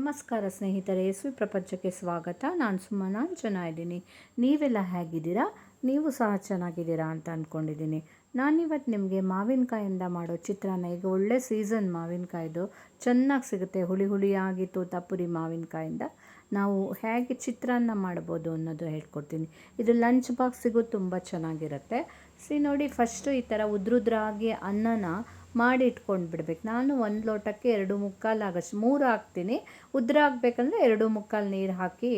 ನಮಸ್ಕಾರ ಸ್ನೇಹಿತರೆ ಎಸ್ವಿ ಪ್ರಪಂಚಕ್ಕೆ ಸ್ವಾಗತ. ನಾನು ಸುಮ್ಮನ ಚೆನ್ನಾಗಿದ್ದೀನಿ ನೀವೆಲ್ಲ ಹೇಗಿದ್ದೀರಾ? ನೀವು ಸಹ ಚೆನ್ನಾಗಿದ್ದೀರಾ ಅಂತ ಅಂದ್ಕೊಂಡಿದ್ದೀನಿ ನಾನಿವತ್ತು ನಿಮಗೆ ಮಾವಿನಕಾಯಿಂದ ಮಾಡೋ ಚಿತ್ರಾನ್ನ, ಈಗ ಒಳ್ಳೆ ಸೀಸನ್ ಮಾವಿನಕಾಯ್ದು. ಚೆನ್ನಾಗಿ ಸಿಗುತ್ತೆ, ಹುಳಿ ಹುಳಿಯಾಗಿ ತೋತಾಪುರಿ ಮಾವಿನಕಾಯಿಂದ. ನಾವು ಹೇಗೆ ಚಿತ್ರಾನ್ನ ಮಾಡ್ಬೋದು ಅನ್ನೋದು ಹೇಳ್ಕೊಡ್ತೀನಿ. ಇದು ಲಂಚ್ ಬಾಕ್ಸಿಗೂ ತುಂಬ ಚೆನ್ನಾಗಿರುತ್ತೆ. ಸಿ ನೋಡಿ ಫಸ್ಟು ಈ ಥರ ಉದ್ರುದ್ರಾಗಿ ಅನ್ನನ ಮಾಡಿ ಇಟ್ಕೊಂಡು ಬಿಡ್ಬೇಕು. ನಾನು ಒಂದು ಲೋಟಕ್ಕೆ ಎರಡು ಮುಕ್ಕಾಲು ಆಗಷ್ಟು, ಮೂರು ಹಾಕ್ತೀನಿ. ಉದ್ರ ಹಾಕ್ಬೇಕಂದ್ರೆ ಎರಡು ಮುಕ್ಕಾಲು ನೀರು ಹಾಕಿ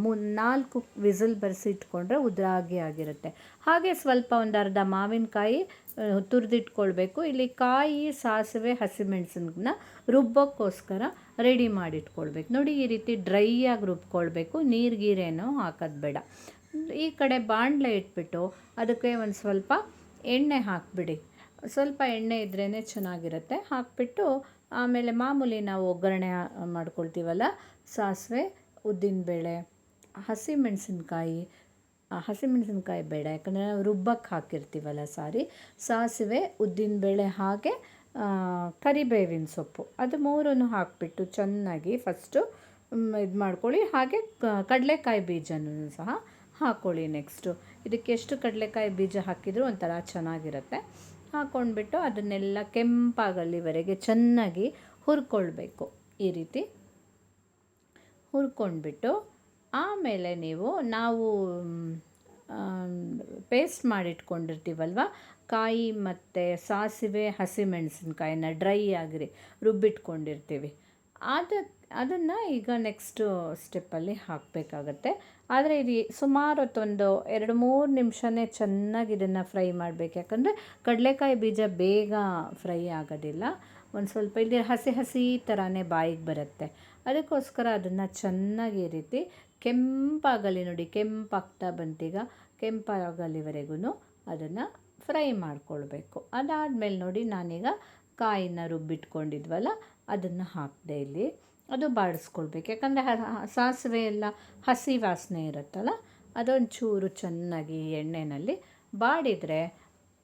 ಮೂ, ನಾಲ್ಕು ವಿಸಿಲ್ ಬರೆಸಿ ಇಟ್ಕೊಂಡ್ರೆ ಉದ್ರಾಗಿ ಆಗಿರುತ್ತೆ. ಹಾಗೆ ಸ್ವಲ್ಪ ಒಂದು ಅರ್ಧ ಮಾವಿನಕಾಯಿ ತುರಿದಿಟ್ಕೊಳ್ಬೇಕು. ಇಲ್ಲಿ ಕಾಯಿ, ಸಾಸಿವೆ ಹಸಿಮೆಣಸನ್ನ ರುಬ್ಬೋಕ್ಕೋಸ್ಕರ ರೆಡಿ ಮಾಡಿಟ್ಕೊಳ್ಬೇಕು ನೋಡಿ, ಈ ರೀತಿ ಡ್ರೈ ಆಗಿ ರುಬ್ಕೊಳ್ಬೇಕು. ನೀರು ಗೀರೇನೋ ಹಾಕೋದು ಬೇಡ. ಈ ಕಡೆ ಬಾಣಲೆ ಇಟ್ಬಿಟ್ಟು ಅದಕ್ಕೆ ಒಂದು ಸ್ವಲ್ಪ ಎಣ್ಣೆ ಹಾಕಿಬಿಡಿ. ಸ್ವಲ್ಪ ಎಣ್ಣೆ ಇದ್ರೇ ಚೆನ್ನಾಗಿರುತ್ತೆ. ಹಾಕಿಬಿಟ್ಟು ಆಮೇಲೆ ಮಾಮೂಲಿ ನಾವು ಒಗ್ಗರಣೆ ಮಾಡ್ಕೊಳ್ತೀವಲ್ಲ, ಸಾಸಿವೆ, ಉದ್ದಿನಬೇಳೆ, ಹಸಿಮೆಣಸಿನ್ಕಾಯಿ ಹಸಿಮೆಣಸಿನ್ಕಾಯಿ ಬೇಡ, ಯಾಕಂದರೆ ನಾವು ರುಬ್ಬಕ್ಕೆ ಹಾಕಿರ್ತೀವಲ್ಲ ಸಾರಿ, ಸಾಸಿವೆ, ಉದ್ದಿನಬೇಳೆ ಹಾಗೆ ಕರಿಬೇವಿನ ಸೊಪ್ಪು. ಅದು ಮೂರನ್ನು ಹಾಕಿಬಿಟ್ಟು ಚೆನ್ನಾಗಿ ಫಸ್ಟು ಇದು ಮಾಡ್ಕೊಳ್ಳಿ. ಹಾಗೆ ಕಡಲೆಕಾಯಿ ಬೀಜನೂ ಸಹ ಹಾಕ್ಕೊಳ್ಳಿ ನೆಕ್ಸ್ಟು ಇದಕ್ಕೆ ಎಷ್ಟು ಕಡಲೆಕಾಯಿ ಬೀಜ ಹಾಕಿದರೂ ಒಂಥರ ಚೆನ್ನಾಗಿರುತ್ತೆ. ಹಾಕ್ಕೊಂಡ್ಬಿಟ್ಟು ಅದನ್ನೆಲ್ಲ ಕೆಂಪಾಗಲ್ಲಿವರೆಗೆ ಚೆನ್ನಾಗಿ ಹುರ್ಕೊಳ್ಬೇಕು. ಈ ರೀತಿ ಹುರ್ಕೊಂಡ್ಬಿಟ್ಟು ಆಮೇಲೆ ನೀವು ನಾವು ಪೇಸ್ಟ್ ಮಾಡಿಟ್ಕೊಂಡಿರ್ತೀವಲ್ವ? ಕಾಯಿ ಮತ್ತು ಸಾಸಿವೆ, ಹಸಿಮೆಣಸಿನ್ಕಾಯಿನ ಡ್ರೈ ಆಗಿರಿ, ರುಬ್ಬಿಟ್ಕೊಂಡಿರ್ತೀವಿ. ಅದು, ಅದನ್ನು ಈಗ ನೆಕ್ಸ್ಟು ಸ್ಟೆಪ್ಪಲ್ಲಿ ಹಾಕಬೇಕಾಗತ್ತೆ. ಆದರೆ ಇದು ಸುಮಾರು ಹೊತ್ತೊಂದು ಎರಡು ಮೂರು ನಿಮಿಷನೇ ಚೆನ್ನಾಗಿ ಇದನ್ನು ಫ್ರೈ ಮಾಡಬೇಕು. ಯಾಕಂದರೆ ಕಡಲೆಕಾಯಿ ಬೀಜ ಬೇಗ ಫ್ರೈ ಆಗೋದಿಲ್ಲ. ಒಂದು ಸ್ವಲ್ಪ ಇಲ್ಲಿ ಹಸಿ ಹಸಿ ಥರನೇ ಬಾಯಿಗೆ ಬರುತ್ತೆ. ಅದಕ್ಕೋಸ್ಕರ ಅದನ್ನು ಚೆನ್ನಾಗಿ ರೀತಿ ಕೆಂಪಾಗಲಿ ನೋಡಿ, ಕೆಂಪಾಗ್ತಾ ಬಂತೀಗ ಕೆಂಪಾಗಲಿವರೆಗೂ ಅದನ್ನು ಫ್ರೈ ಮಾಡ್ಕೊಳ್ಬೇಕು. ಅದಾದಮೇಲೆ ನೋಡಿ ನಾನೀಗ ಕಾಯಿನ ರುಬ್ಬಿಟ್ಕೊಂಡಿದ್ವಲ್ಲ, ಅದನ್ನು ಹಾಕಿದೆ ಇಲ್ಲಿ. ಅದು ಬಾಡಿಸ್ಕೊಳ್ಬೇಕು. ಯಾಕಂದರೆ ಸಾಸಿವೆ ಎಲ್ಲ ಹಸಿ ವಾಸನೆ ಇರುತ್ತಲ್ಲ, ಅದೊಂಚೂರು ಚೆನ್ನಾಗಿ ಎಣ್ಣೆಯಲ್ಲಿ ಬಾಡಿದರೆ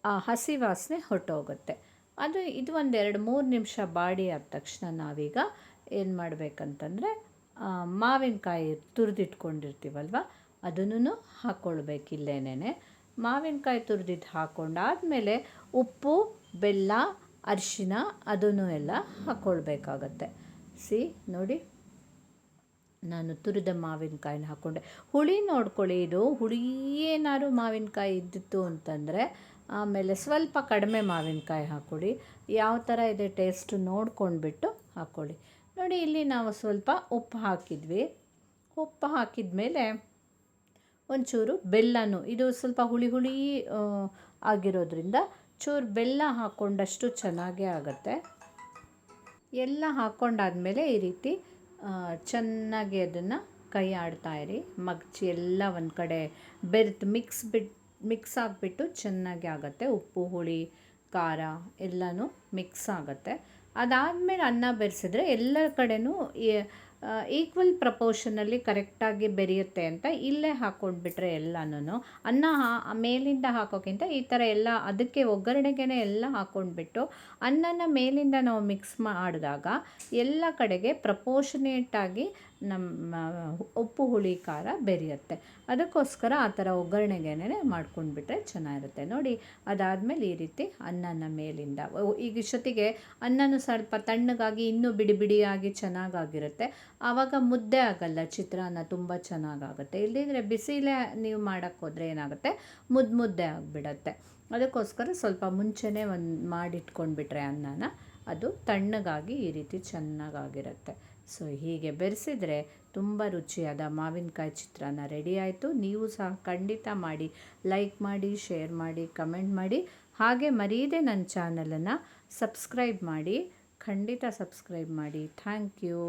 ಆ ಹಸಿ ವಾಸನೆ ಹೊರಟೋಗುತ್ತೆ. ಅದು ಇದು ಒಂದು ಎರಡು ಮೂರು ನಿಮಿಷ ಬಾಡಿ ಆದ ತಕ್ಷಣ ನಾವೀಗ ಏನು ಮಾಡಬೇಕಂತಂದರೆ ಮಾವಿನಕಾಯಿ ತುರಿದಿಟ್ಕೊಂಡಿರ್ತೀವಲ್ವ ಅದನ್ನು ಹಾಕ್ಕೊಳ್ಬೇಕು ಇಲ್ಲೇನೆ ಮಾವಿನಕಾಯಿ ತುರಿದಿದ್ದು ಹಾಕ್ಕೊಂಡಾದಮೇಲೆ ಉಪ್ಪು, ಬೆಲ್ಲ ಅರಿಶಿನ ಅದನ್ನು ಎಲ್ಲ ಹಾಕ್ಕೊಳ್ಬೇಕಾಗತ್ತೆ ಸಿ, ನೋಡಿ. ನಾನು ತುರಿದ ಮಾವಿನಕಾಯಿನ ಹಾಕ್ಕೊಂಡೆ ಹುಳಿ ನೋಡ್ಕೊಳ್ಳಿ, ಇದು ಹುಳಿ ಏನಾದ್ರು ಮಾವಿನಕಾಯಿ ಇದ್ದಿತ್ತು ಅಂತಂದರೆ, ಆಮೇಲೆ ಸ್ವಲ್ಪ ಕಡಿಮೆ ಮಾವಿನಕಾಯಿ ಹಾಕ್ಕೊಳ್ಳಿ ಯಾವ ಥರ ಇದೆ ಟೇಸ್ಟ್ ನೋಡ್ಕೊಂಡ್ಬಿಟ್ಟು ಹಾಕ್ಕೊಳ್ಳಿ ನೋಡಿ, ಇಲ್ಲಿ ನಾವು ಸ್ವಲ್ಪ ಉಪ್ಪು ಹಾಕಿದ್ವಿ. ಉಪ್ಪು ಹಾಕಿದ ಮೇಲೆ ಒಂಚೂರು ಬೆಲ್ಲನೂ, ಇದು ಸ್ವಲ್ಪ ಹುಳಿ ಹುಳಿ ಆಗಿರೋದ್ರಿಂದ ಚೂರು ಬೆಲ್ಲ ಹಾಕ್ಕೊಂಡಷ್ಟು ಚೆನ್ನಾಗೇ ಆಗುತ್ತೆ. ಎಲ್ಲ ಹಾಕ್ಕೊಂಡಾದಮೇಲೆ ಈ ರೀತಿ ಚೆನ್ನಾಗಿ ಅದನ್ನು ಕೈ ಆಡ್ತಾಯಿರಿ ಮಗ್ಚಿ ಎಲ್ಲ ಒಂದು ಕಡೆ ಬೆರೆತು ಮಿಕ್ಸ್ ಬಿಟ್ಟು ಮಿಕ್ಸ್ ಆಗಿಬಿಟ್ಟು ಚೆನ್ನಾಗಿ ಆಗುತ್ತೆ. ಉಪ್ಪು, ಹುಳಿ, ಖಾರ ಎಲ್ಲನೂ ಮಿಕ್ಸ್ ಆಗುತ್ತೆ. ಅದಾದಮೇಲೆ ಅನ್ನ ಬೆರೆಸಿದ್ರೆ ಎಲ್ಲ ಕಡೆಯೂ ಈಕ್ವಲ್ ಪ್ರಪೋರ್ಷನಲ್ಲಿ ಕರೆಕ್ಟಾಗಿ ಬೆರೆಯುತ್ತೆ ಅಂತ ಇಲ್ಲೇ ಹಾಕ್ಕೊಂಡ್ಬಿಟ್ರೆ ಎಲ್ಲನೂ ಅನ್ನ ಮೇಲಿಂದ ಹಾಕೋಕ್ಕಿಂತ ಈ ಥರ ಎಲ್ಲ ಅದಕ್ಕೆ ಒಗ್ಗರಣೆಗೆ ಎಲ್ಲ ಹಾಕ್ಕೊಂಡ್ಬಿಟ್ಟು ಅನ್ನನ ಮೇಲಿಂದ ನಾವು ಮಿಕ್ಸ್ ಮಾಡಿದಾಗ ಎಲ್ಲ ಕಡೆಗೆ ಪ್ರಪೋರ್ಷನೇಟಾಗಿ ನಮ್ಮ ಉಪ್ಪು ಹುಳಿ ಖಾರ ಬೆರೆಯುತ್ತೆ. ಅದಕ್ಕೋಸ್ಕರ ಆ ಥರ ಒಗ್ಗರಣೆಗೇನೆ ಮಾಡ್ಕೊಂಡ್ಬಿಟ್ರೆ ಚೆನ್ನಾಗಿರುತ್ತೆ. ನೋಡಿ, ಅದಾದಮೇಲೆ ಈ ರೀತಿ ಅನ್ನನ ಮೇಲಿಂದ. ಈಗ ಇಷ್ಟೊತ್ತಿಗೆ ಅನ್ನನೂ ಸ್ವಲ್ಪ ತಣ್ಣಗಾಗಿ ಇನ್ನೂ ಬಿಡಿ ಬಿಡಿಯಾಗಿ ಚೆನ್ನಾಗಾಗಿರುತ್ತೆ. ಆವಾಗ ಮುದ್ದೆ ಆಗಲ್ಲ, ಚಿತ್ರಾನ್ನ ತುಂಬ ಚೆನ್ನಾಗಾಗುತ್ತೆ. ಇಲ್ಲದಿದ್ದರೆ ಬಿಸಿಲೇ ನೀವು ಮಾಡೋಕ್ಕೆ ಹೋದರೆ ಏನಾಗುತ್ತೆ? ಮುದ್ದು ಮುದ್ದೆ ಆಗಿಬಿಡತ್ತೆ. ಅದಕ್ಕೋಸ್ಕರ ಸ್ವಲ್ಪ ಮುಂಚೆನೇ ಒಂದು ಮಾಡಿಟ್ಕೊಂಡ್ಬಿಟ್ರೆ ಅನ್ನನ, ಅದು ತಣ್ಣಗಾಗಿ ಈ ರೀತಿ ಚೆನ್ನಾಗಾಗಿರುತ್ತೆ. ಸೊ ಹೀಗೆ ಬೆರೆಸಿದರೆ ತುಂಬ ರುಚಿಯಾದ ಮಾವಿನಕಾಯಿ ಚಿತ್ರಾನ್ನ ರೆಡಿ ಆಯಿತು. ನೀವು ಸಹ ಖಂಡಿತ ಮಾಡಿ ಲೈಕ್ ಮಾಡಿ ಶೇರ್ ಮಾಡಿ ಕಮೆಂಟ್ ಮಾಡಿ. ಹಾಗೆ ಮರೀದೆ ನನ್ನ ಚಾನಲನ್ನು ಸಬ್ಸ್ಕ್ರೈಬ್ ಮಾಡಿ. ಖಂಡಿತ ಸಬ್ಸ್ಕ್ರೈಬ್ ಮಾಡಿ. Thank you